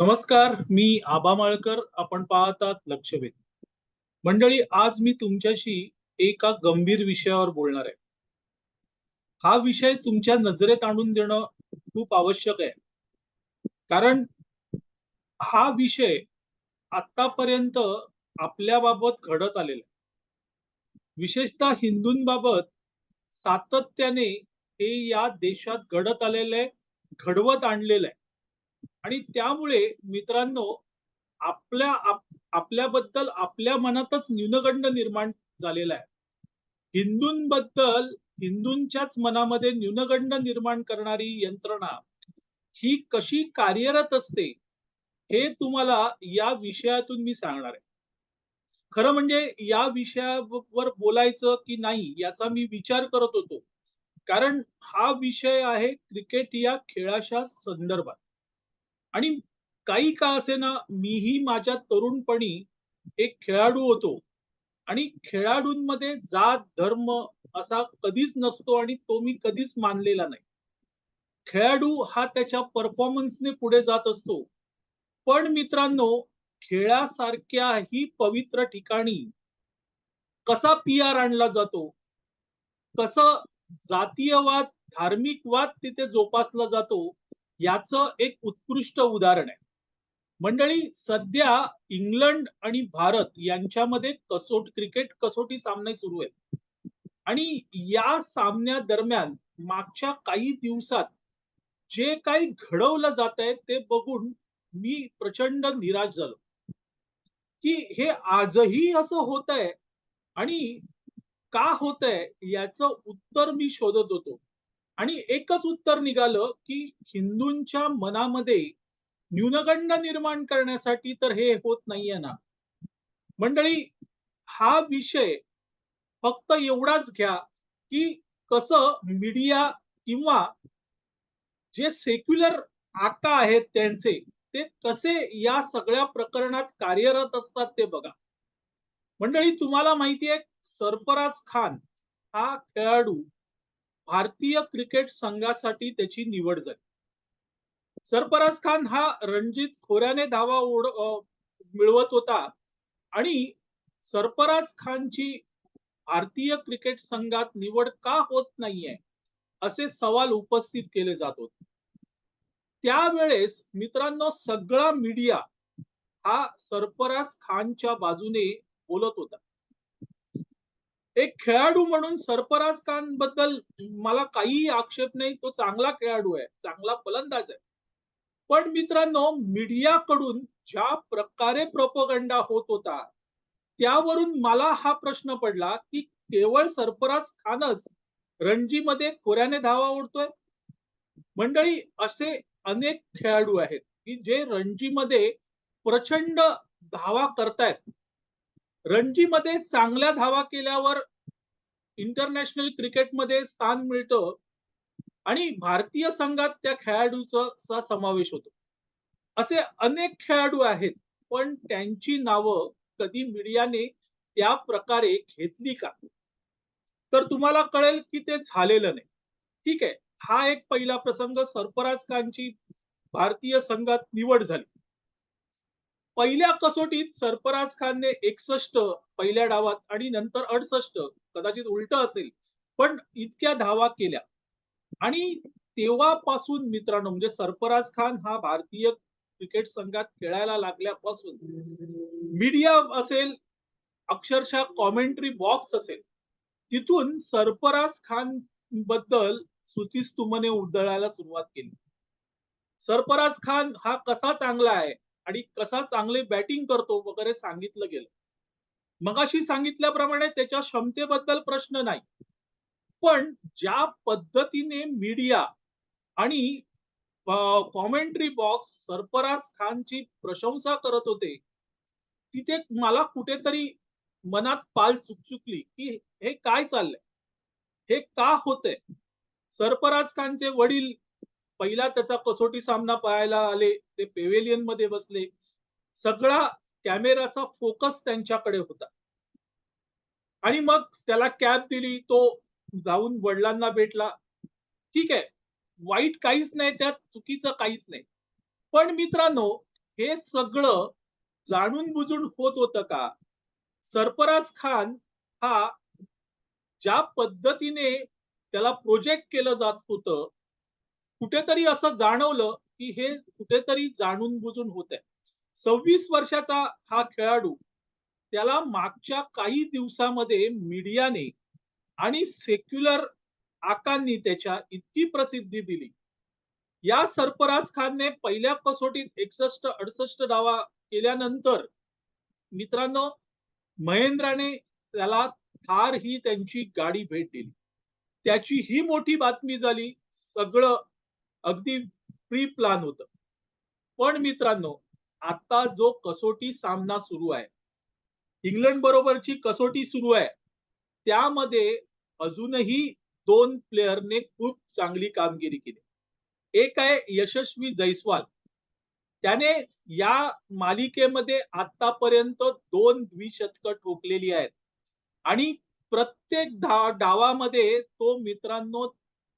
नमस्कार मी आबा माळकर. आपण पाहतात लक्षवेध. मंडळी आज मी तुमच्याशी एका गंभीर विषयावर बोलणार आहे. हा विषय तुमच्या नजरेत आणून देणं खूप आवश्यक आहे. कारण हा विषय आतापर्यंत आपल्याबाबत घडत आलेला आहे. विशेषतः हिंदूंबाबत सातत्याने हे या देशात घडत आलेलं आहे घडवत आणलेलं आहे. आणि त्यामुळे मित्रांनो आपल्या आपल्याबद्दल आपल्या मनातच न्यूनगंड निर्माण झालेला आहे. हिंदूंबद्दल हिंदूंच्याच मनामध्ये न्यूनगंड निर्माण करणारी यंत्रणा ही कशी कार्यरत असते हे तुम्हाला या विषयातून मी सांगणार आहे. खरं म्हणजे या विषयावर बोलायचं की नाही याचा मी विचार करत होतो. कारण हा विषय आहे क्रिकेट या खेळाच्या संदर्भात. आणि काही का असेना मीही माझ्या तरुणपणी एक खेळाडू होतो. आणि खेळाडूंमध्ये जात धर्म असा कधीच नसतो आणि तो मी कधीच मानलेला नाही. खेळाडू हा त्याच्या परफॉर्मन्सने पुढे जात असतो. पण मित्रांनो खेळासारख्या ही पवित्र ठिकाणी कसा पी आर आणला जातो? कसं जातीयवाद धार्मिकवाद तिथे जोपासला जातो? याचं एक उत्कृष्ट उदाहरण आहे. मंडळी सध्या इंग्लंड आणि भारत यांच्यामध्ये कसोट क्रिकेट कसोटी सामने सुरू आहेत. आणि या सामन्या दरम्यान मागच्या काही दिवसात जे काही घडवलं जात आहे ते बघून मी प्रचंड निराश झालो. की हे आजही असं होत आहे आणि का होत आहे याचं उत्तर मी शोधत होतो. आणि एकच उत्तर निघालं की हिंदूंच्या मनामध्ये न्यूनगंड निर्माण करण्यासाठी तर हे होत नाहीये ना. मंडळी हा विषय फक्त एवढाच घ्या की कसं मीडिया किंवा जे सेक्युलर आका आहेत त्यांचे ते कसे या सगळ्या प्रकरणात कार्यरत असतात ते बघा. मंडळी तुम्हाला माहिती आहे सरफराज खान हा खेळाडू भारतीय क्रिकेट संघासाठी त्याची निवड झाली. सरफराज खान हा रणजित खोऱ्याने धावा ओढ मिळवत होता आणि सरफराज खानची भारतीय क्रिकेट संघात निवड का होत नाहीये असे सवाल उपस्थित केले जात होते. त्यावेळेस मित्रांनो सगळा मीडिया हा सरफराज खानच्या बाजूने बोलत होता. एक खेळाडू म्हणून सरफराज खानबद्दल मला काहीही आक्षेप नाही तो चांगला खेळाडू आहे चांगला फलंदाज आहे. पण मित्रांनो मीडियाकडून ज्या प्रकारे प्रोपोगंडा होत होता त्यावरून मला हा प्रश्न पडला की केवळ सरफराज खानच रणजीमध्ये खोऱ्याने धावा ओढतोय? मंडळी असे अनेक खेळाडू आहेत की जे रणजीमध्ये प्रचंड धावा करतायत. रणजीमध्ये चांगल्या धावा केल्यावर इंटरनॅशनल क्रिकेटमध्ये स्थान मिळतं आणि भारतीय संघात त्या खेळाडूचा समावेश होतो. असे अनेक खेळाडू आहेत पण त्यांची नावं कधी मीडियाने त्या प्रकारे घेतली का? तर तुम्हाला कळेल की ते झालेलं नाही. ठीक आहे हा एक पहिला प्रसंग. सरफराज खानची भारतीय संघात निवड झाली. पहिल्या कसोटीत सरफराज खानने एकसष्ट पहिल्या डावात आणि नंतर अडसष्ट कदाचित उलट असेल पण इतक्या धावा केल्या. आणि तेव्हापासून मित्रांनो म्हणजे सरफराज खान हा भारतीय क्रिकेट संघात खेळायला लागल्यापासून मीडिया असेल अक्षरशः कॉमेंट्री बॉक्स असेल तिथून सरफराज खानबद्दल सुतीस तुमने उधळायला सुरुवात केली. सरफराज खान हा कसा चांगला आहे? आणि कसा चांगले बॅटिंग करतो वगैरे सांगितलं गेलं. मगाशी सांगितल्याप्रमाणे त्याच्या क्षमतेबद्दल प्रश्न नाही. पण ज्या पद्धतीने मीडिया आणि कॉमेंट्री बॉक्स सरफराज खानची प्रशंसा करत होते तिथे मला कुठेतरी मनात पाल चुकचुकली की हे काय चाललंय? हे का होतंय? सरफराज खानचे वडील पहिला त्याचा कसोटी सामना पाहायला आले ते पेवेलियनमध्ये बसले. सगळा कॅमेराचा फोकस त्यांच्याकडे होता. आणि मग त्याला कॅब दिली तो जाऊन वडिलांना भेटला. ठीक आहे वाईट काहीच नाही त्यात चुकीचं काहीच नाही. पण मित्रांनो हे सगळं जाणून बुजून होत होतं का? सरफराज खान हा ज्या पद्धतीने त्याला प्रोजेक्ट केलं जात होतं कुठेतरी असं जाणवलं की हे कुठेतरी जाणून बुजून होत आहे सव्वीस वर्षाचा हा खेळाडू त्याला मागच्या काही दिवसामध्ये मीडियाने आणि सेक्युलर आकांनी त्याच्या इतकी प्रसिद्धी दिली. या सरफराज खानने पहिल्या कसोटीत एकसष्ट अडसष्ट धावा केल्यानंतर मित्रांनो महेंद्राने त्याला थार ही त्यांची गाडी भेट दिली. त्याची ही मोठी बातमी झाली सगळं अगदी प्री प्लान होतं. पण मित्रांनो आता जो कसोटी सामना सुरू आहे इंग्लंड बरोबरची कसोटी सुरू आहे त्यामध्ये अजूनही दोन प्लेअरने खूप चांगली कामगिरी केली. एक आहे यशस्वी जैस्वाल. त्याने या मालिकेमध्ये आतापर्यंत दोन द्विशतक ठोकलेली आहेत. आणि प्रत्येक धा डावामध्ये तो मित्रांनो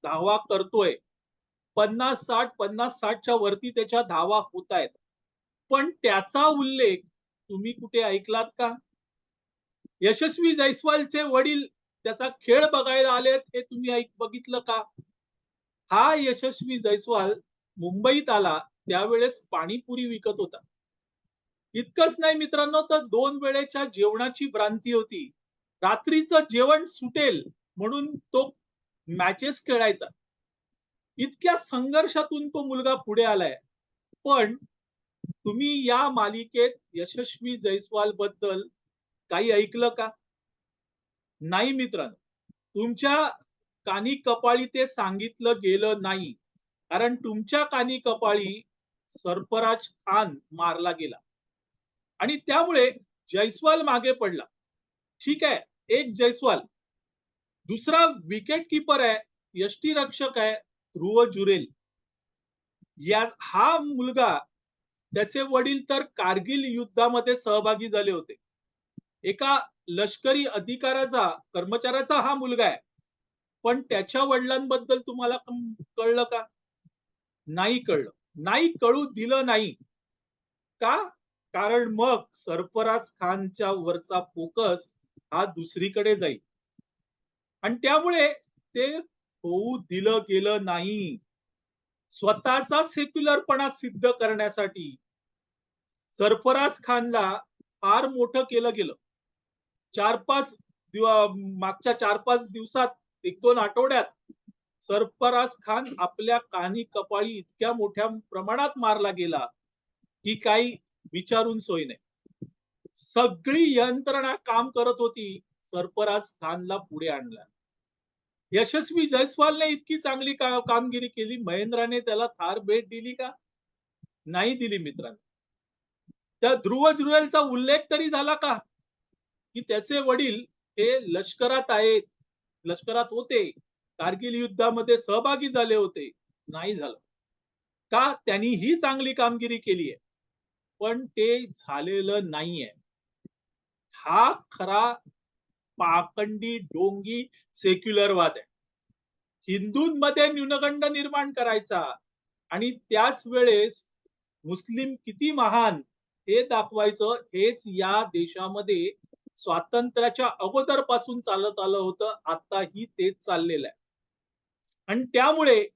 धावा करतोय. पन्नास साठ पन्नास साठच्या वरती त्याच्या धावा होत आहेत पण त्याचा उल्लेख तुम्ही कुठे ऐकलात का? यशस्वी जैस्वालचे वडील त्याचा खेळ बघायला आलेत हे तुम्ही ऐक बघितलं का? हा यशस्वी जैस्वाल मुंबईत आला त्यावेळेस पाणीपुरी विकत होता. इतकंच नाही मित्रांनो तर दोन वेळेच्या जेवणाची भ्रांती होती. रात्रीचं जेवण सुटेल म्हणून तो मॅचेस खेळायचा. इतक्या संघर्षातून तो मुलगा पुढे आलाय. पण तुम्ही या मालिकेत यशस्वी जैस्वाल बद्दल काही ऐकलं का? नाही मित्रांनो. तुमच्या कानी कपाळी ते सांगितलं गेलं नाही. कारण तुमच्या कानी कपाळी सरफराज खान मारला गेला. आणि त्यामुळे जैस्वाल मागे पडला. ठीक आहे एक जैस्वाल. दुसरा विकेट किपर आहे यष्टीरक्षक आहे. ध्रुव जुरेल. या हा मुलगा त्याचे वडील तर कारगिल युद्धामध्ये सहभागी झाले होते. एका लष्करी अधिकाऱ्याचा कर्मचाऱ्याचा हा मुलगा आहे. पण त्याच्या वडिलांबद्दल तुम्हाला कळलं का? नाही कळलं. नाही कळू दिलं नाही. का? कारण मग सरफराज खानच्या वरचा फोकस हा दुसरीकडे जाईल. आणि त्यामुळे ते होऊ दिलं गेलं नाही. स्वतःचा सेक्युलरपणा सिद्ध करण्यासाठी सरफराज खानला फार मोठं केलं गेलं. चार पाच मागच्या चार पाच दिवसात एक दोन आठवड्यात सरफराज खान आपल्या कानी कपाळी इतक्या मोठ्या प्रमाणात मारला गेला की काही विचारून सोय नाही. सगळी यंत्रणा काम करत होती. सरफराज खानला पुढे आणला. यशस्वी जयस्वालने इतकी चांगली का, कामगिरी केली. महेंद्राने त्याला थार भेट दिली का? नाही दिली मित्रांनो. त्या ध्रुव जुरेलचा उल्लेख तरी झाला का? की त्याचे वडील हे लष्करात आहेत. लष्करात होते. कारगिल युद्धामध्ये सहभागी झाले होते. नाही झालं. का? त्यांनी ही चांगली कामगिरी केली आहे. पण ते झालेलं नाहीये. हा खरा पाखंडी डोंगी सेक्युलरवाद आहे. हिंदूंमध्ये न्यूनगंड निर्माण करायचा आणि त्याच वेळेस मुस्लिम किती महान हे दाखवायचं हेच या देशामध्ये स्वातंत्र्याच्या अगोदरपासून चालत आलं होतं आताही तेच चाललेलं आहे. आणि त्यामुळे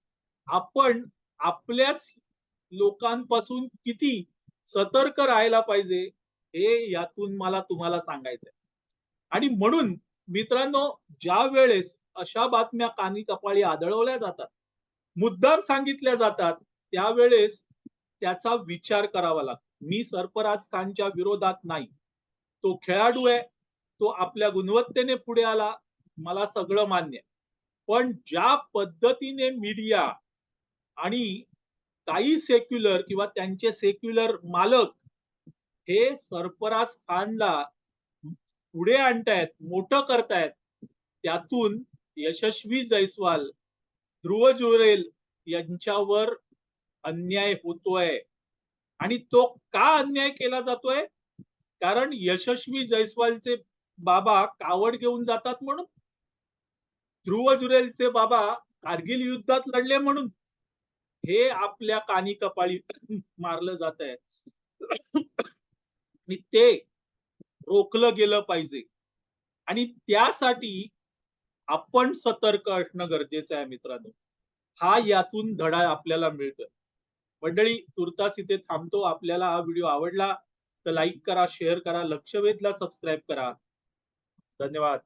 आपण आपल्याच लोकांपासून किती सतर्क राहायला पाहिजे हे यातून मला तुम्हाला सांगायचंय. आणि म्हणून मित्रांनो ज्या वेळेस अशा बातम्या कानी कपाळी आदळवल्या जातात मुद्दाम सांगितल्या जातात त्यावेळेस त्याचा विचार करावा लागतो. मी सरफराज खानच्या विरोधात नाही. तो खेळाडू आहे तो आपल्या गुणवत्तेने पुढे आला मला सगळं मान्य पण ज्या पद्धतीने मीडिया आणि काही सेक्युलर किंवा त्यांचे सेक्युलर मालक हे सरफराज खानला पुढे आणतायत मोठं करतायत त्यातून यशस्वी जैस्वाल ध्रुव जुरेल यांच्यावर अन्याय होतोय. आणि तो का अन्याय केला जातोय? कारण यशस्वी जैस्वालचे बाबा कावड घेऊन जातात म्हणून. ध्रुव जुरेलचे बाबा कारगिल युद्धात लढले म्हणून. हे आपल्या कानी कपाळी मारलं जात आहे ते रोखलं गेलं पाहिजे. आणि त्यासाठी आपण सतर्क असणं गरजेचं आहे मित्रांनो. हा यातून धडा आपल्याला मिळतोय. मंडळी तुर्तास इथे थांबतो. आपल्याला हा व्हिडिओ आवडला तर लाईक करा शेअर करा लक्ष वेधला सबस्क्राईब करा. धन्यवाद.